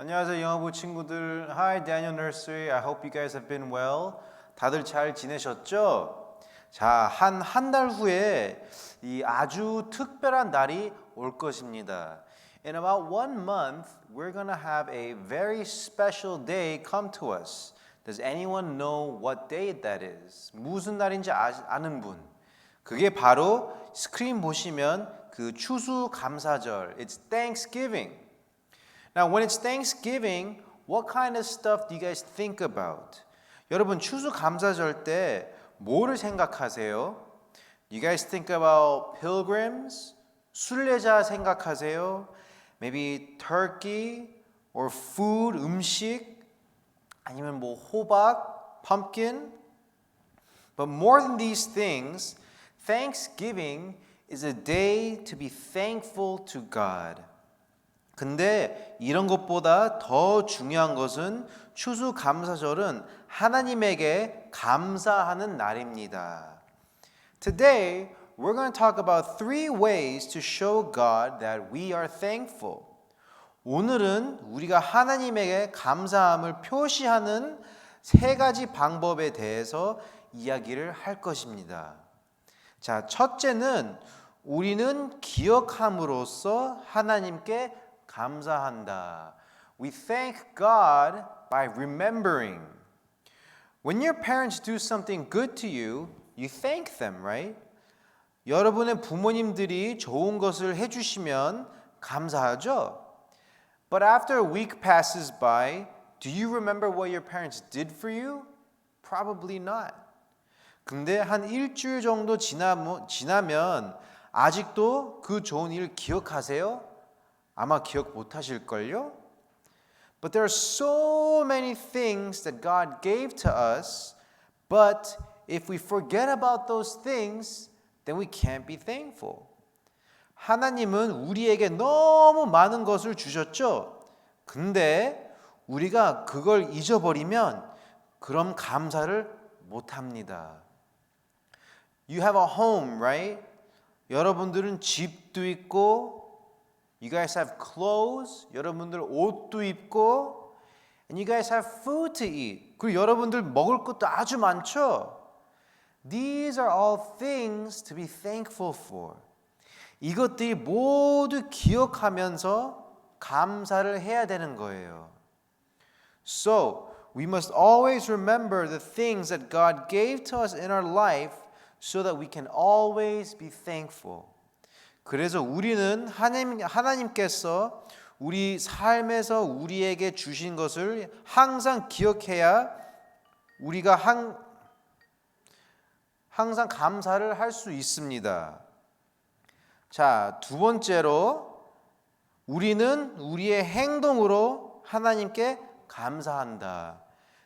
안녕하세요 영어부 친구들. Hi Daniel Nursery. I hope you guys have been well. 다들 잘 지내셨죠? 자, 한 한 달 후에 이 아주 특별한 날이 올 것입니다. In about one month, we're gonna have a very special day come to us. Does anyone know what day that is? 무슨 날인지 아, 아는 분? 그게 바로 스크린 보시면 그 추수 감사절. It's Thanksgiving. Now, when it's Thanksgiving, what kind of stuff do you guys think about? 여러분 추수 감사절 때 뭐를 생각하세요? You guys think about pilgrims? 순례자 생각하세요? Maybe turkey or food, 음식? 아니면 뭐 호박, pumpkin? But more than these things, Thanksgiving is a day to be thankful to God. 근데 이런 것보다 더 중요한 것은 추수 감사절은 하나님에게 감사하는 날입니다. Today, we're going to talk about three ways to show God that we are thankful. 오늘은 우리가 하나님에게 감사함을 표시하는 세 가지 방법에 대해서 이야기를 할 것입니다. 자, 첫째는 우리는 기억함으로써 하나님께 감사한다. We thank God by remembering. When your parents do something good to you, you thank them, right? 여러분의 부모님들이 좋은 것을 해주시면 감사하죠? But after a week passes by, do you remember what your parents did for you? Probably not. 근데 한 일주일 정도 지나면, 지나면 아직도 그 좋은 일 기억하세요? 아마 기억 못 하실걸요? But there are so many things that God gave to us, but if we forget about those things, then we can't be thankful. 하나님은 우리에게 너무 많은 것을 주셨죠? 근데 우리가 그걸 잊어버리면 그럼 감사를 못 합니다. You have a home, right? 여러분들은 집도 있고 You guys have clothes. 여러분들 옷도 입고 and you guys have food to eat. 그리고 여러분들 먹을 것도 아주 많죠. These are all things to be thankful for. 이것들이 모두 기억하면서 감사를 해야 되는 거예요. So, we must always remember the things that God gave to us in our life so that we can always be thankful. 그래서 우리는 하나님, 하나님께서 우리 삶에서 우리에게 주신 것을 항상 기억해야 우리가 한, 항상 감사를 할 수 있습니다. 자, 두 번째로 우리는 우리의 행동으로 하나님께 감사한다.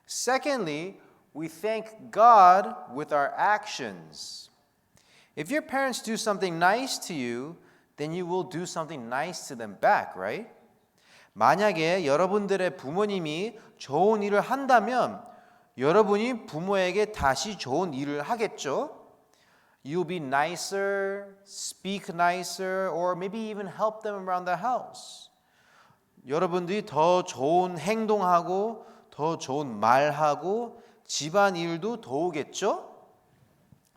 Secondly, we thank God with our actions. If your parents do something nice to you, then you will do something nice to them back, right? 만약에 여러분들의 부모님이 좋은 일을 한다면 여러분이 부모에게 다시 좋은 일을 하겠죠? You'll be nicer, speak nicer, or maybe even help them around the house. 여러분들이 더 좋은 행동하고 더 좋은 말하고 집안 일도 도우겠죠?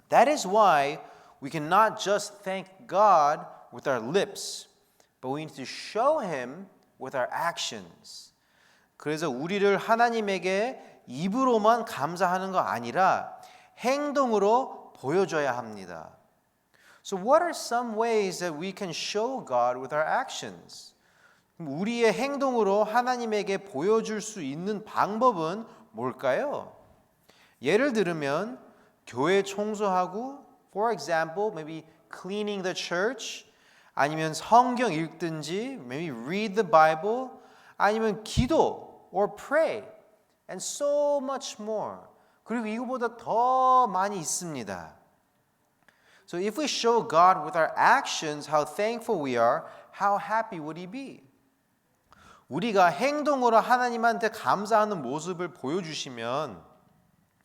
That is why we cannot just thank God with our lips, but we need to show Him with our actions. 그래서 우리를 하나님에게 입으로만 감사하는 거 아니라 행동으로 보여줘야 합니다. So what are some ways that we can show God with our actions? 우리의 행동으로 하나님에게 보여줄 수 있는 방법은 뭘까요? 예를 들면 교회 청소하고 For example, maybe cleaning the church, 아니면 성경 읽든지, maybe read the Bible, 아니면 기도 or pray, and so much more. 그리고 이거보다 더 많이 있습니다. So if we show God with our actions how thankful we are, how happy would he be? 우리가 행동으로 하나님한테 감사하는 모습을 보여주시면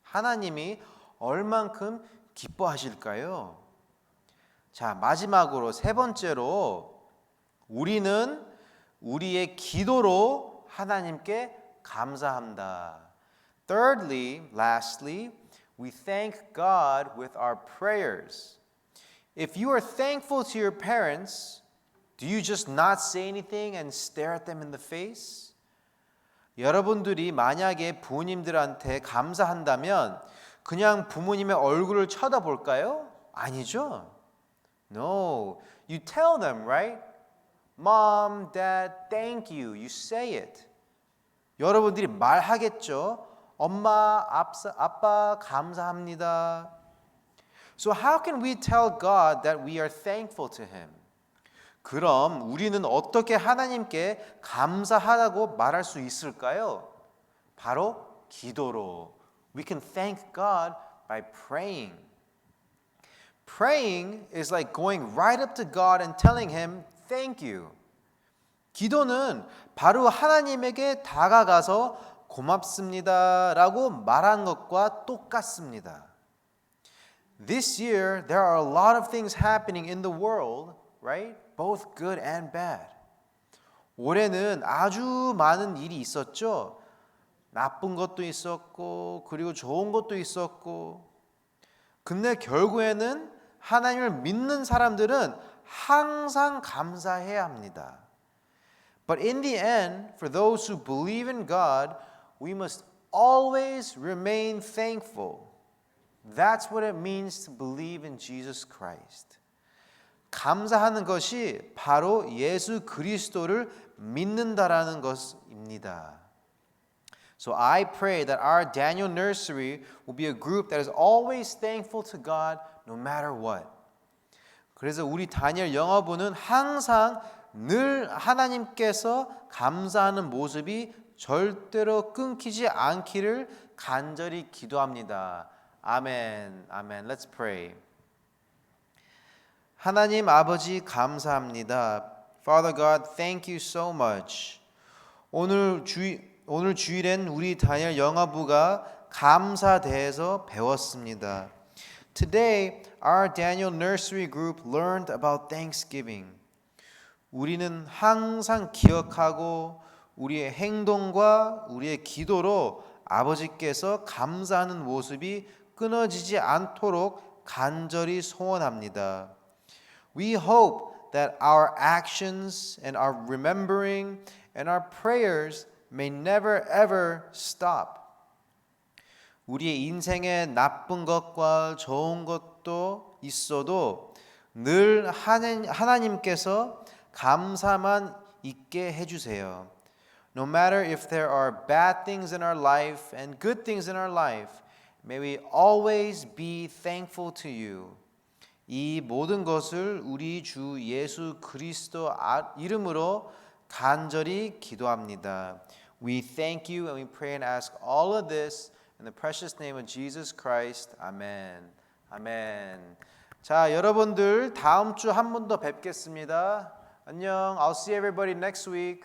하나님이 얼만큼 기뻐하실까요? 자, 마지막으로 세 번째로 우리는 우리의 기도로 하나님께 감사합니다. Thirdly, lastly, we thank God with our prayers. If you are thankful to your parents, do you just not say anything and stare at them in the face? 여러분들이 만약에 부모님들한테 감사한다면 그냥 부모님의 얼굴을 쳐다볼까요? 아니죠. No. You tell them, right? Mom, Dad, thank you. You say it. 여러분들이 말하겠죠. 엄마, 아빠, 감사합니다. So how can we tell God that we are thankful to him? 그럼 우리는 어떻게 하나님께 감사하다고 말할 수 있을까요? 바로 기도로. We can thank God by praying. Praying is like going right up to God and telling him thank you. 기도는 바로 하나님에게 다가가서 고맙습니다 라고 말한 것과 똑같습니다. This year there are a lot of things happening in the world, right? Both good and bad. 올해는 아주 많은 일이 있었죠. 나쁜 것도 있었고 그리고 좋은 것도 있었고 근데 결국에는 하나님을 믿는 사람들은 항상 감사해야 합니다. But in the end, for those who believe in God, we must always remain thankful. That's what it means to believe in Jesus Christ. 감사하는 것이 바로 예수 그리스도를 믿는다라는 것입니다. So I pray that our Daniel Nursery will be a group that is always thankful to God no matter what. 그래서 우리 다니엘 영어부는 항상 늘 하나님께서 감사하는 모습이 절대로 끊기지 않기를 간절히 기도합니다. 아멘. 아멘. Let's pray. 하나님 아버지 감사합니다. Father God, thank you so much. 오늘 주 오늘 주일엔 우리 다니엘 영어부가 감사대에서 배웠습니다. Today, our Daniel Nursery Group learned about Thanksgiving. 우리는 항상 기억하고 우리의 행동과 우리의 기도로 아버지께서 감사하는 모습이 끊어지지 않도록 간절히 소원합니다. We hope that our actions and our remembering and our prayers may never ever stop. 우리의 인생에 나쁜 것과 좋은 것도 있어도 늘 하나님- 하나님께서 감사만 있게 해주세요. No matter if there are bad things in our life and good things in our life, may we always be thankful to you. 이 모든 것을 우리 주 예수 그리스도 아- 이름으로 간절히 기도합니다. We thank you and we pray and ask all of this in the precious name of Jesus Christ. 아멘. 아멘. 자, 여러분들 다음 주 한 번 더 뵙겠습니다. 안녕. I'll see everybody next week.